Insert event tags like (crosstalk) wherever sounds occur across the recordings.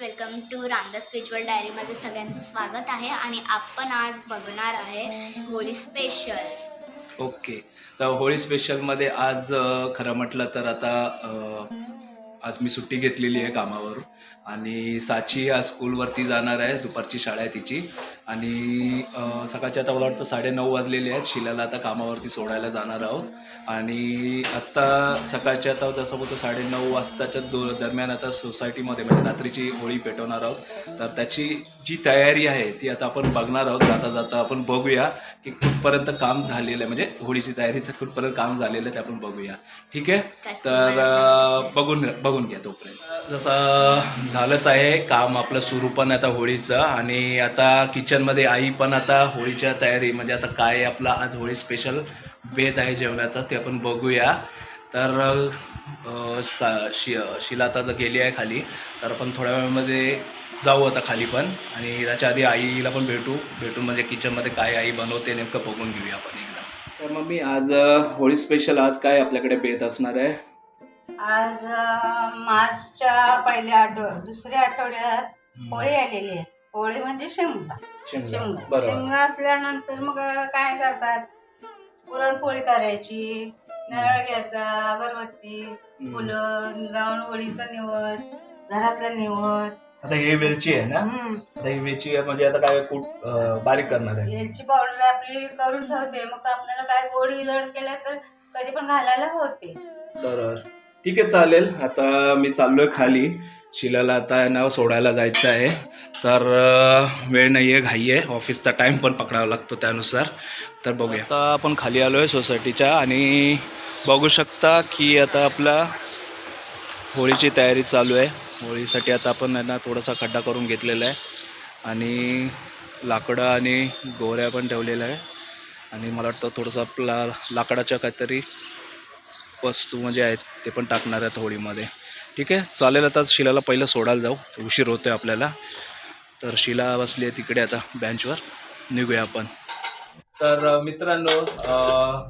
Welcome to Ramdas visual डायरीमध्ये सगळ्यांचं स्वागत आहे आणि आपण आज बघणार आहे होळी स्पेशल ओके तर होळी स्पेशलमध्ये आज खरं म्हटलं तर आता आज मी सुट्टी घेतलेली आहे कामावर आणि साची आज स्कूलवरती जाणार आहे दुपारची शाळा आहे तिची. आणि अ, सकाळचे आता मला वाटतं साडेनऊ वाजलेले आहेत. शिलाला आता कामावरती सोडायला जाणार आहोत. आणि आत्ता सकाळचे आता जसं बोलतो साडेनऊ वाजताच्या दो दरम्यान आता सोसायटीमध्ये म्हणजे रात्रीची होळी पेटवणार आहोत. तर त्याची जी तयारी आहे ती आता आपण बघणार आहोत. जाता जाता आपण बघूया की कुठपर्यंत काम झालेलं आहे. म्हणजे होळीची तयारीचं कुठपर्यंत काम झालेलं आहे ते आपण बघूया. ठीक आहे? तर बघून बघून घ्या तोपर्यंत. जसं झालंच आहे काम आपलं सुरू पण आता होळीचं आणि आता किचनमध्ये आई पण आता होळीच्या तयारी म्हणजे आता काय आपला आज होळी स्पेशल बेत आहे जेवणाचा ते आपण बघूया. तर शि शिला आता जर गेली आहे खाली तर आपण थोड्या वेळामध्ये जाऊ आता खाली पण आणि त्याच्या आधी आईला पण भेटू भेटून म्हणजे किचनमध्ये काय आई बनवते नेमकं बघून घेऊया आपण एकदा. तर मम्मी आज होळी स्पेशल आज काय आपल्याकडे बेत असणार आहे? आज मार्चच्या पहिल्या आठव दुसऱ्या आठवड्यात होळी आलेली आहे होळी म्हणजे शेंगा. शेंगा, शेंगा. बरोबर. शेंगा असल्यानंतर मग काय करतात? पुरणपोळी करायची नारळ घ्यायचा अगरबत्ती फुलं जाऊन होळीचं निवत घरातलं निवत आता हे वेलची आहे ना? हम्म. आता ही वेलची आहे म्हणजे आता काय कूट अं, बारीक करणार आहे? वेलची पावडर आपली करून ठेवते. मग आपल्याला काय गोडी जड केल्या तर कधी पण घालायला होते. तर ठीक आहे चालेल. आता मी चाललोय खाली. शिलाला आता नाव सोडायला जायचं आहे. तर वेळ नाही आहे घाई आहे ऑफिसचा टाईम पण पकडावा लागतो त्यानुसार. तर बघूया. आता आपण खाली आलो आहे सोसायटीच्या आणि बघू शकता की आता आपला होळीची तयारी चालू आहे. होळीसाठी आता आपण आहे ना थोडासा खड्डा करून घेतलेला आहे. आणि लाकडं आणि गोऱ्या पण ठेवलेल्या आहे. आणि मला वाटतं थोडंसं आपला लाकडाच्या काहीतरी वस्तू म्हणजे आहेत ते पण टाकणार आहेत होळीमध्ये. ठीक आहे चालेल आता शिलाला पहिलं सोडायला जाऊ. उशीर होतो आहे आपल्याला. तर शिला बसली आहे तिकडे आता बेंचवर निघूया आपण. तर मित्रांनो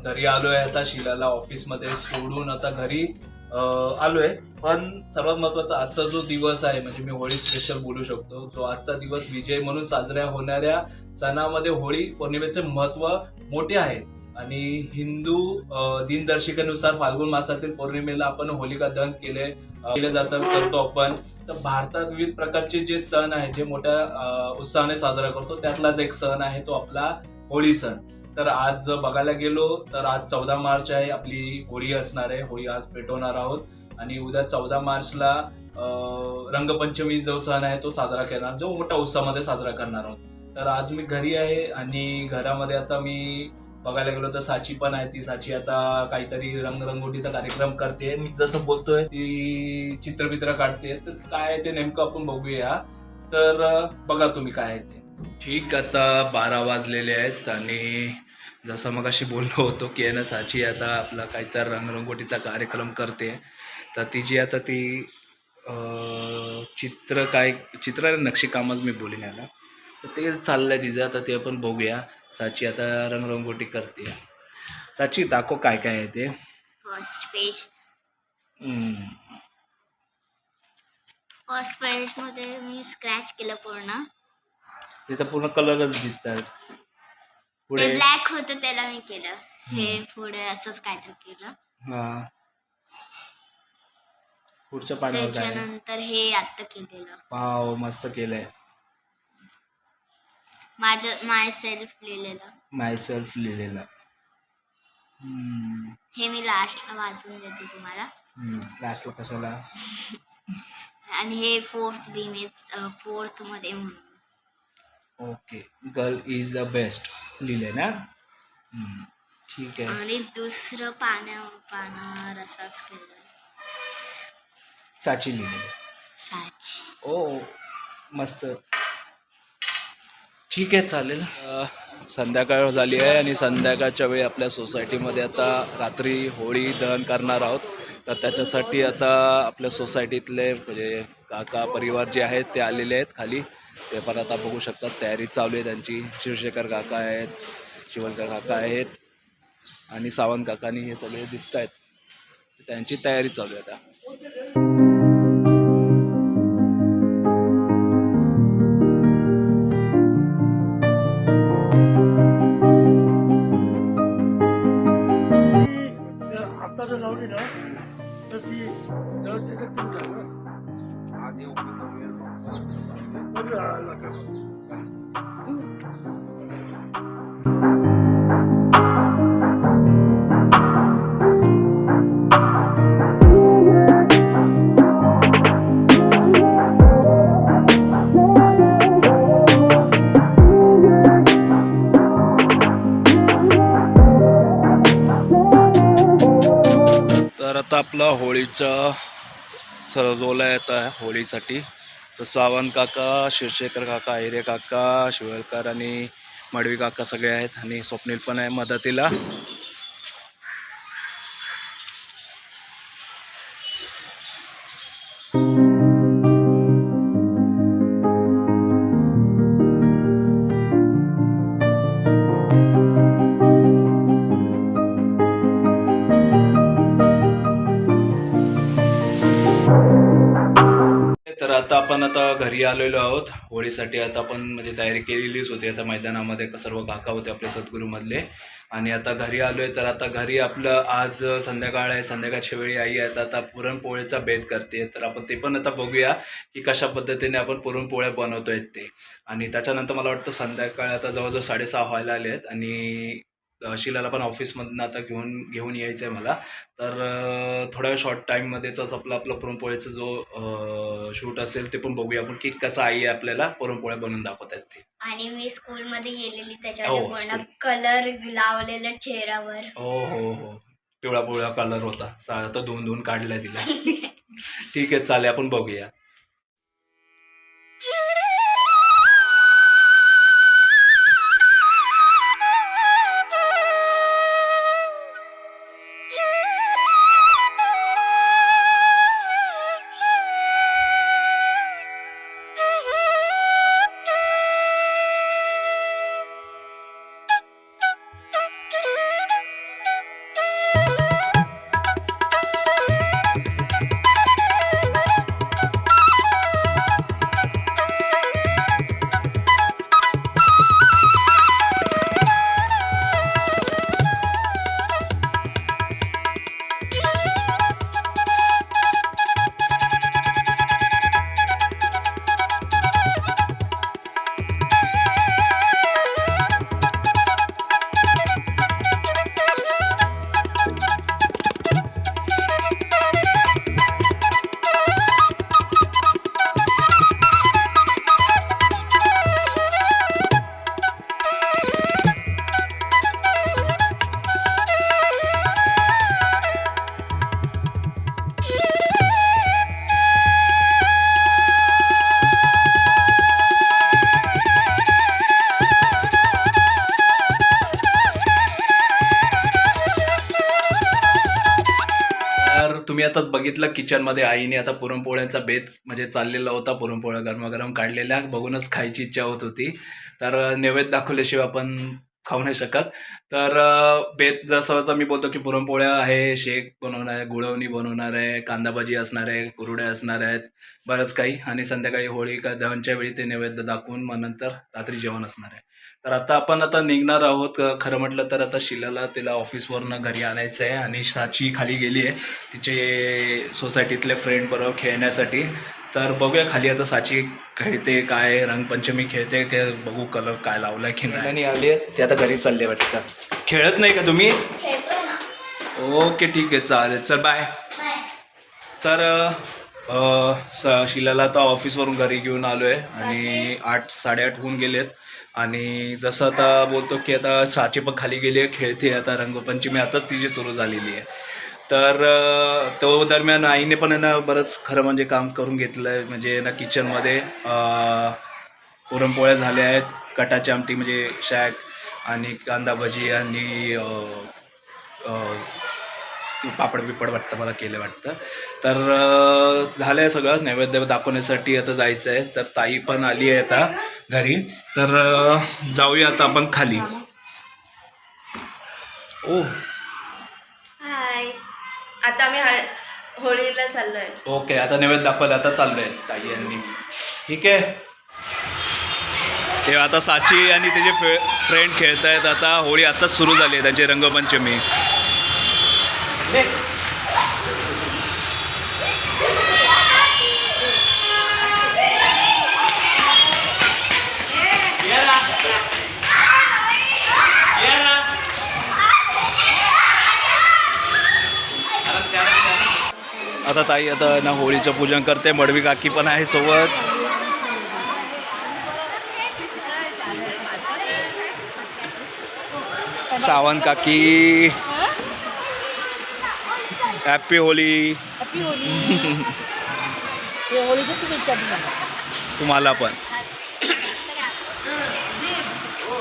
घरी आलो आहे आता शिलाला ऑफिसमध्ये सोडून आता घरी आलोय. आलो आहे पण सर्वात महत्त्वाचा आजचा जो दिवस आहे म्हणजे मी होळी स्पेशल बोलू शकतो. जो आजचा दिवस विजय म्हणून साजऱ्या होणाऱ्या सणामध्ये होळी पौर्णिमेचे महत्त्व मोठे आहे. आणि हिंदू दिनदर्शिकेनुसार फाल्गुन मासातील पौर्णिमेला आपण होलिका दहन केले केले जातं करतो आपण. तर भारतात विविध प्रकारचे जे सण आहे जे मोठ्या उत्साहाने साजरा करतो त्यातलाच एक सण आहे तो आपला होळी सण. तर आज बघायला गेलो तर आज चौदा मार्च आहे आपली होळी असणार आहे. होळी आज पेटवणार आहोत. आणि उद्या चौदा मार्चला रंगपंचमी जो सण आहे तो साजरा करणार जो मोठ्या उत्साहामध्ये साजरा करणार आहोत. तर आज मी घरी आहे आणि घरामध्ये आता मी बघायला गेलो तर साची पण आहे ती. साची आता काहीतरी रंगरंगोटीचा कार्यक्रम करते. मी जसं बोलतोय ती चित्रबित्र काढते. तर काय आहे ते नेमकं आपण बघूया. तर बघा तुम्ही काय आहे ते. ठीक आता बारा वाजलेले आहेत आणि जसं मग अशी बोललो होतो की आहे ना साची आता आपला काहीतरी रंगरंगोटीचा कार्यक्रम करते. तर तिची आता ती चित्र काय चित्र आणि नक्षीकामच मी बोलीन याला. तर ते चाललंय तिचं. आता ते आपण बघूया. साची आता रंगरंगोटी करते. साची दाखव काय काय आहे ते. First page hmm. फर्स्ट पेजमध्ये मी स्क्रॅच केलं पूर्ण. तिथं पूर्ण कलरच दिसत आहेत ते पुढे? ब्लॅक होतं त्याला मी केलं. हे पुढे असंच काहीतरी केलं. हा. पुढच्या पानावर काय आहे? त्याच्यानंतर हे आत्ता केलेलं. वाव मस्त केलंय. माझं माय सेल्फ लिहिलेलं. माय सेल्फ लिहिलेलं. हम्म. हे मी लास्टला वाचून देते तुम्हाला. हम्म. लास्टला कशाला? आणि हे फोर्थ बीमेज फोर्थमध्ये म्हणून. Okay girl is the best लिहिले ना? हम्म. ठीक आहे. आणि दुसरं पाण्या पानावर असाच केलं साची लिहिलेलं. साची. ओ मस्त. ठीक आहे चालेल. संध्याकाळ झाली आहे आणि संध्याकाळच्या वेळी आपल्या सोसायटीमध्ये आता रात्री होळी दहन करणार आहोत. तर त्याच्यासाठी आता आपल्या सोसायटीतले म्हणजे काका परिवार जे आहेत ते आलेले आहेत खाली. ते पण आता बघू शकतात. तयारी चालू आहे त्यांची. शिवशेखर काका आहेत शिवनकर काका आहेत आणि सावंत काकानी हे सगळे दिसत आहेत त्यांची तयारी चालू आहे आता. तर आता आपला होळीचा सजवला येत आहे होळीसाठी. तर सावंत काका शिरशेखर काका हिरे काका शिवलकर आणि मडवी काका सगळे आहेत आणि स्वप्नील पण आहे मदतीला. आता घरी आलेलो आहोत. होळीसाठी आता आपण म्हणजे तयारी केलेलीच होती. आता मैदानामध्ये सर्व काका होते आपले सद्गुरूमधले. आणि आता घरी आलो आहे तर आता घरी आपलं आज संध्याकाळ आहे. संध्याकाळच्या वेळी आई आहे. तर आता पुरणपोळीचा भेद करते. तर आपण ते पण आता बघूया की कशा पद्धतीने आपण पुरणपोळ्या बनवतोय ते. आणि त्याच्यानंतर मला वाटतं संध्याकाळ आता जवळजवळ साडेसहा व्हायला आले आहेत आणि शिलाला पण ऑफिसमधनं आता घेऊन घेऊन यायचं आहे मला. तर थोड्या शॉर्ट टाईममध्येच आपला आपला पुरणपोळीचा जो शूट असेल ते पण बघूया. आपण की कसं आई आपल्याला पुरणपोळ्या बनवून दाखवत आहेत ते. आणि मी स्कूलमध्ये गेलेली हो, त्याच्यावर. कलर लावलेलं चेहऱ्यावर. हो हो हो. पिवळा पिवळा कलर होता. सा आता धुवून धुवून काढलाय तिला. (laughs) ठीक आहे चालेल आपण बघूया. बघितलं किचनमध्ये आईने आता पुरणपोळ्यांचा बेत म्हणजे चाललेला होता पुरणपोळ्या गरमागरम काढलेल्या बघूनच खायची इच्छा होत होती. तर नैवेद्य दाखवल्याशिवाय आपण खाऊ नाही शकत. तर बेत जसं आता मी बोलतो की पुरणपोळ्या आहे शेक बनवणार आहे गुळवणी बनवणार आहे कांदा भाजी असणार आहे कुरुडे असणार आहेत बरंच काही. आणि संध्याकाळी होळी का दहनच्या वेळी ते नैवेद्य दाखवून मग नंतर रात्री जेवण असणार आहे. तर आता आपण आता निघणार आहोत खरं म्हटलं तर आता शिलाला तिला ऑफिसवरनं घरी आणायचं आहे आणि साची खाली गेली आहे तिचे सोसायटीतले फ्रेंड बरोबर खेळण्यासाठी. तर बघूया खाली आता साची खेळते काय रंगपंचमी खेळते काय बघू कलर काय लावलाय की नाही. आली आहे ते आता घरी चालले वाटतं. खेळत नाही का तुम्ही? ओके ठीक आहे चालेल चल बाय बाय तर स शिलाला आता ऑफिसवरून घरी घेऊन आलो आहे आणि आठ साडेआठ होऊन गेलेत. आणि जसं आता बोलतो की आता साची पण खाली गेली आहे खेळते आता रंगपंचमी आताच तिची सुरू झालेली आहे. तर तो दरम्यान आईने पण आहे ना बरंच खरं म्हणजे काम करून घेतलं आहे म्हणजे ना किचनमध्ये पुरणपोळ्या झाल्या आहेत कटाची आमटी म्हणजे शॅक आणि कांदा भजी आणि पापड बिपड वाटतं मला केलं वाटतं. तर झालं आहे सगळं. नैवेद्य दाखवण्यासाठी आता जायचं आहे तर ताई पण आली आहे आता घरी. तर जाऊया आता आपण खाली. ओ. हाय. आता आम्ही हा- होळीला चाललोय. ओके आता नैवेद्य दाखवायला आता चाललोय ताई मी ठीक आहे. ते आता साची आणि त्याचे फ्रेंड खेळत आहेत आता. होळी आताच सुरू झाली आहे त्यांची रंगपंचमी. आता ताई आता ना होळीचं पूजन करते मडवी काकी पण आहे सोबत. सावंत काकी. हॅपी होली तुम्हाला. पण. (coughs)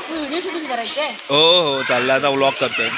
व्हिडिओ शूटिंग करायचे हो हो चाललं. आता व्लॉग करतोय.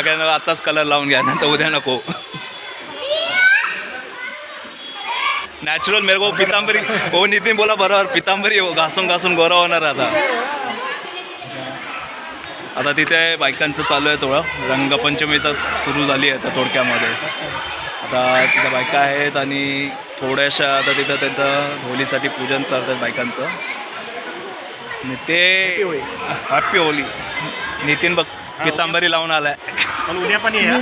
सगळ्यांना आताच कलर लावून घ्या नंतर उद्या नको. नॅचरल मेरे को पितांबरी हो नितीन बोला बरोबर पितांबरी हो घासून घासून गोरा होणार आता. आता तिथे बायकांचं चालू आहे थोडं. रंगपंचमीचाच सुरू झाली आहे आता थोडक्यामध्ये. आता तिथं बायका आहेत आणि थोड्याशा आता तिथं त्यांचं होलीसाठी पूजन चालतं बायकांचं. आणि ते हॅपी होली नितीन बघ पितांबरी लावून आलाय. पण उद्या पण ये हा.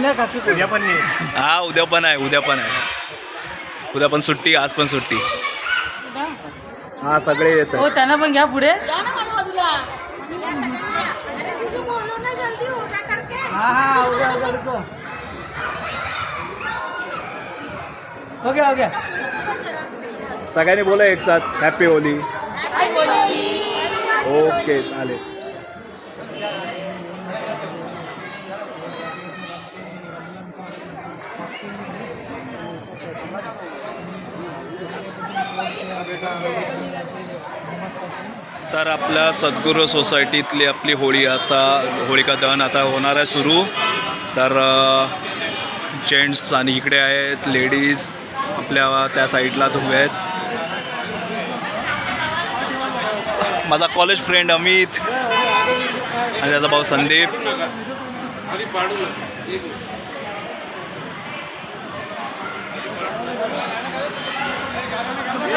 उद्या पण ये. हा उद्या पण आहे उद्या पण आहे. उद्या पण सुट्टी आज पण सुट्टी. हा सगळे येत हो त्यांना पण घ्या पुढे. या ना बाजूला हा हा उद्या. हो हो सगळ्यांनी बोला एक साथ. हॅपी होली ओके चालेल. तर आपल्या सद्गुरू सोसायटीतली आपली होळी आता होळिका दहन आता होणार आहे सुरू. तर जेंट्स आणि इकडे आहेत लेडीज आपल्या त्या साईडलाच उभे आहेत. माझा कॉलेज फ्रेंड अमित आणि त्याचा भाऊ संदीप.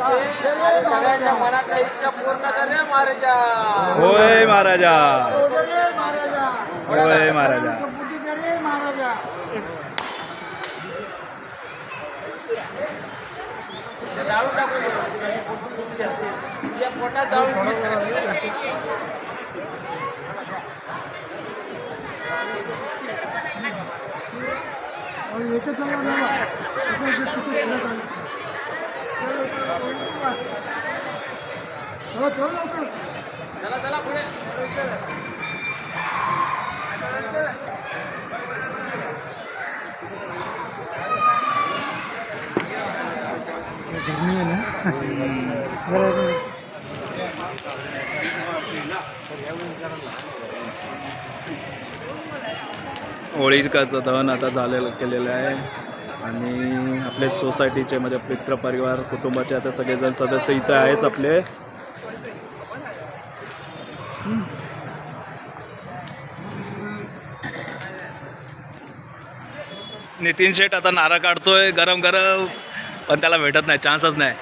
सगळ्यांच्या मनातल्या इच्छा पूर्ण कर रे महाराजा. होय महाराजा. महाराजा होय महाराजा. जाळून तुझ्या पोटात चला चला पुढे दहन आता झालेलं केलेलं आहे. आणि आपले सोसायटीचे म्हणजे मित्र परिवार कुटुंबाचे आता सगळेजण सदस्य इथं आहेत आपले. नितीन शेठ आता नारा काढतोय गरम गरम. पण त्याला भेटत नाही चान्सच नाही.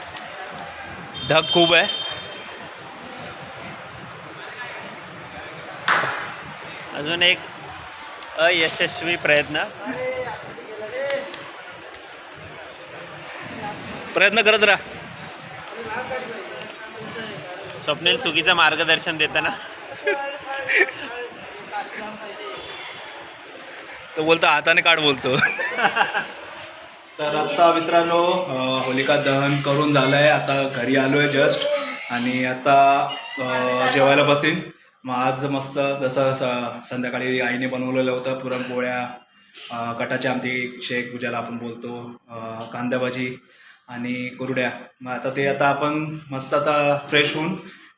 धग खूप आहे. अजून एक अयशस्वी प्रयत्न. प्रयत्न करत राहा. स्वप्नील चुकीचं मार्गदर्शन देताना. तो बोलतो हाताने काढ बोलतो. तर आत्ता मित्रांनो होलिका दहन करून झालं आहे आता घरी आलो आहे जस्ट आणि आता जेवायला बसीन. मग आज मस्त जसं स संध्याकाळी आईने बनवलेलं होतं पुरणपोळ्या कटाची आमटी शेक ज्याला आपण बोलतो कांदा भाजी. आणि कुरड्या. मग आता ते आता आपण मस्त आता फ्रेश होऊन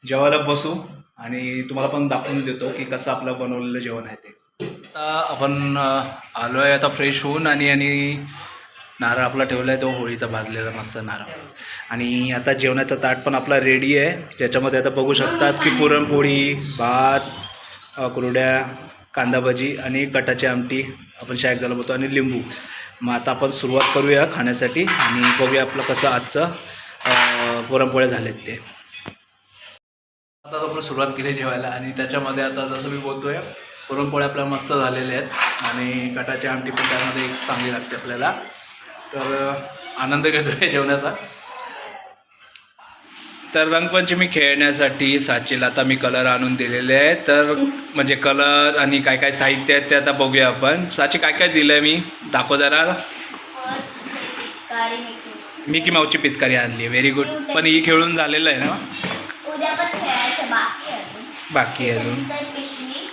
जेवायला बसू आणि तुम्हाला पण दाखवून देतो की कसं आपलं बनवलेलं जेवण आहे ते. आता आपण आलो आहे आता फ्रेश होऊन आणि आणि नारळ आपला ठेवला आहे तो होळीचा भाजलेला मस्त नारळ. आणि आता जेवणाचा ताट पण आपला रेडी आहे. ज्याच्यामध्ये आता बघू शकतात की पुरणपोळी भात कुरड्या कांदा भजी आणि कटाची आमटी. आपण शायक झालं बोलतो आणि लिंबू. मग आता आपण सुरुवात करूया खाण्यासाठी आणि बघूया आपलं कसं आजचं पुरणपोळ्या झालेत ते. आता आपण सुरुवात केली जेवायला आणि त्याच्यामध्ये आता जसं मी बोलतोय पुरणपोळ्या आपल्या मस्त झालेल्या आहेत आणि कटाची आमटी पण त्यामध्ये चांगली लागते आपल्याला. तर आनंद घेतोय जेवणाचा. तर रंगपंचमी खेळण्यासाठी साचेला आता मी कलर आणून दिलेले आहे तर म्हणजे कलर आणि काय काय साहित्य आहेत ते आता बघूया आपण. साची काय काय दिलं आहे मी? दाखव जरा. मिकी माऊची पिचकारी आणली. आहे व्हेरी गुड पण ही खेळून झालेलं आहे ना? बाकी अजून. पिशवी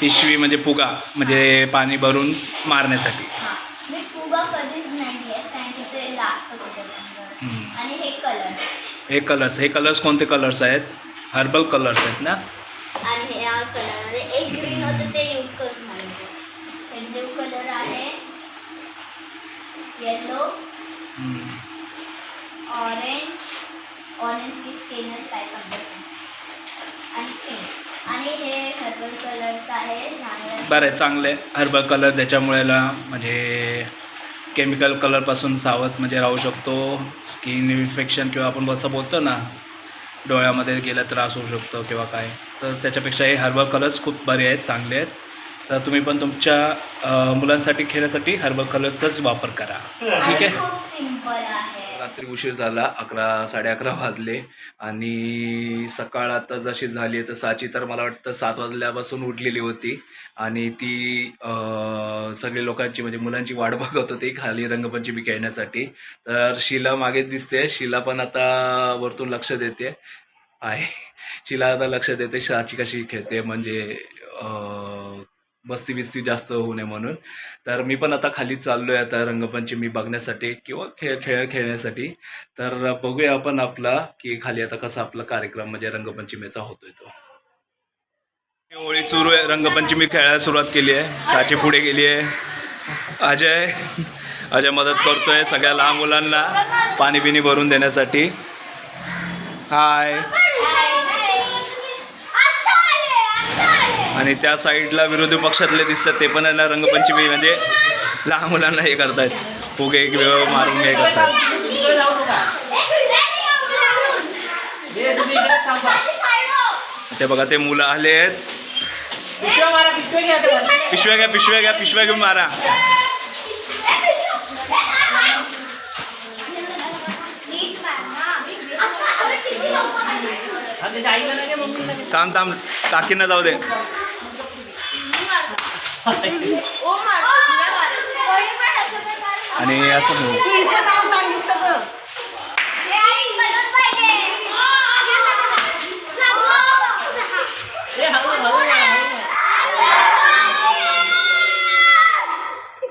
पिशवी म्हणजे फुगा म्हणजे पाणी भरून मारण्यासाठी. हे कलर्स हे कलर्स कोणते कलर्स आहेत? हर्बल कलर्स आहेत ना? आणि हे या कलरमध्ये एक ग्रीन होतं ते यूज करून घालायचं हे ब्ल्यू कलर आहे. Yellow hmm. ऑरेंज ऑरेंज की स्किनच काय समजत नाही. आणि पिंक आणि हे हर्बल कलर्स आहे झाडाला बरं आहे चांगले हर्बल कलर त्याच्यामुळे ला म्हणजे केमिकल कलरपासून सावध म्हणजे राहू शकतो. स्किन इन्फेक्शन किंवा आपण जसं बोलतो ना डोळ्यामध्ये गेला त्रास होऊ शकतो किंवा काय. तर त्याच्यापेक्षा हे हर्बल कलर्स खूप बरे आहेत चांगले आहेत. तर तुम्ही पण तुमच्या मुलांसाठी खेळण्यासाठी हर्बल कलर्सचाच वापर करा. ठीक आहे. रात्री उशीर झाला अकरा साडे अकरा वाजले आणि सकाळ आता जशी झाली तर साची तर मला वाटतं सात वाजल्यापासून उठलेली होती आणि ती सगळी लोकांची म्हणजे मुलांची वाट बघत होती खाली रंगपंचमी खेळण्यासाठी. तर शिला मागेच दिसते शिला पण आता वरतून लक्ष देते आहे. शिला आता लक्ष देते साची कशी खेळते म्हणजे मस्ती बिस्ती जास्त होऊ नये म्हणून. तर मी पण आता खाली चाललो आहे आता रंगपंचमी बघण्यासाठी किंवा खेळ खेळ खेळण्यासाठी. तर बघूया आपण आपला की खाली आता कसा आपला कार्यक्रम म्हणजे रंगपंचमीचा होतोय तो. होळी सुरू आहे. रंगपंचमी खेळायला सुरुवात केली आहे. साची पुढे गेली आहे. अजय अजय मदत करतोय सगळ्या लहान मुलांना पाणी बिणी भरून देण्यासाठी. हाय आणि त्या साईडला विरोधी पक्षातले दिसतात ते पण यांना रंगपंचमी म्हणजे लहान मुलांना हे करतायत. फुगे किंवा मारून हे करतात ते बघा ते मुलं आले आहेत. पिशव्या घ्या पिशव्या घ्या पिशव्या घेऊन मारा. थांब थांब काकींना जाऊ दे. आणि असं नाव? सांगितलं ग.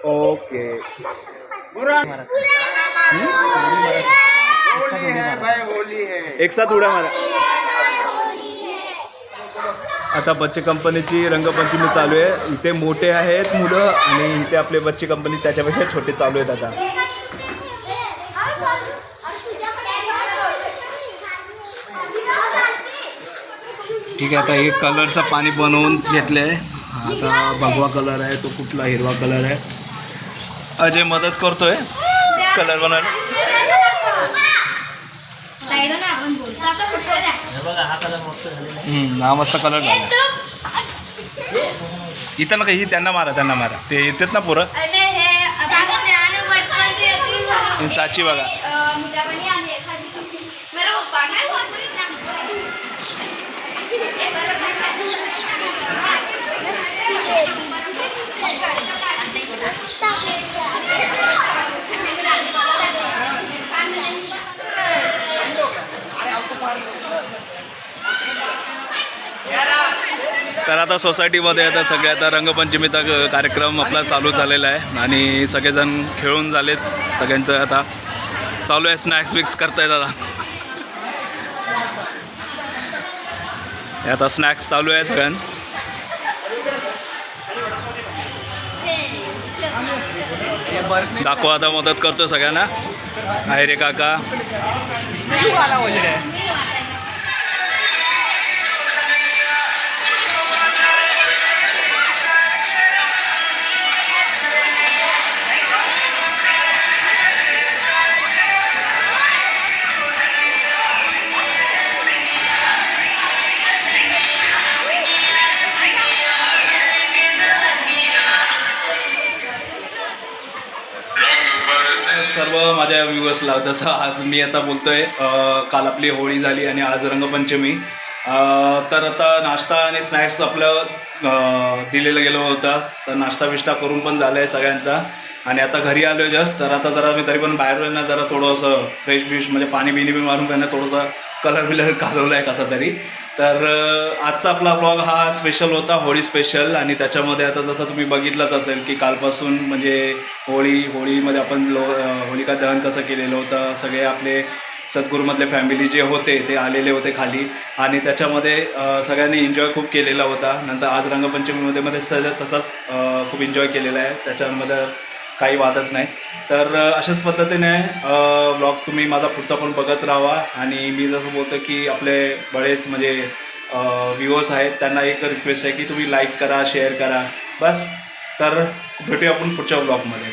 ओके. एक साथ उड्या मारा. आता बच्चे कंपनीची रंगपंचमी चालू आहे. इथे मोठे आहेत मुलं आणि इथे आपले बच्चे कंपनी त्याच्यापेक्षा छोटे चालू आहेत आता. ठीक आहे आता एक कलरचं पाणी बनवून घेतलं आहे आता भगवा कलर आहे तो कुठला हिरवा कलर आहे. अजय मदत करतोय कलर बनवायला आपण बोलतो आता हम्म, हा मस्त कलर झाला इथं ना काही त्यांना मारा त्यांना मारा ते येतात ना पुरं आणि हे आता ते आणि पटकन ते येतील. साची बघा अं, मीठापाणी आणि तर आता सोसायटीमध्ये आता सगळे आता रंगपंचमीचा कार्यक्रम आपला चालू झालेला आहे. आणि सगळेजण खेळून झालेत. सगळ्यांचं आता चालू आहे स्नॅक्स विक्स करतायत आता आता स्नॅक्स चालू आहे सगळ्यां दाखवा आता मदत करतो सगळ्यांना. आहे रे काका. दिवस व्ह्युअर्सला जसं आज मी आता बोलतोय काल आपली होळी झाली आणि आज रंगपंचमी. तर आता नाश्ता आणि स्नॅक्स आपलं दिलेलं गेलं होतं. तर नाश्ता बिष्टा करून पण झालं आहे सगळ्यांचा. आणि आता घरी आलो जस्ट तर आता जरा मी तरी पण बाहेर ना जरा थोडंसं फ्रेश बिश म्हणजे पाणी बिणी बी मारून त्यांना थोडंसं कलर बिलर घालवला आहे कसा तरी. तर आजचा आपला ब्लॉग हा स्पेशल होता होळी स्पेशल आणि त्याच्यामध्ये आता जसं तुम्ही बघितलंच असेल की कालपासून म्हणजे होळी होळीमध्ये आपण लो होळिका होलिका दहन कसं केलेलं होतं सगळे आपले सद्गुरूमधले फॅमिली जे होते ते आलेले होते खाली. आणि त्याच्यामध्ये सगळ्यांनी एन्जॉय खूप केलेला होता. नंतर आज रंगपंचमीमध्ये मध्ये सज तसाच खूप एन्जॉय केलेला आहे. त्याच्यामध्ये काही वादच नाही. तर अशाच पद्धतीने ब्लॉग तुम्ही माझा पुढचा पण बघत राहा आणि मी जसं बोलतो की आपले बरेच म्हणजे व्ह्युअर्स आहेत त्यांना एक रिक्वेस्ट आहे की तुम्ही लाईक करा शेअर करा. बस. तर भेटूया आपण पुढच्या ब्लॉगमध्ये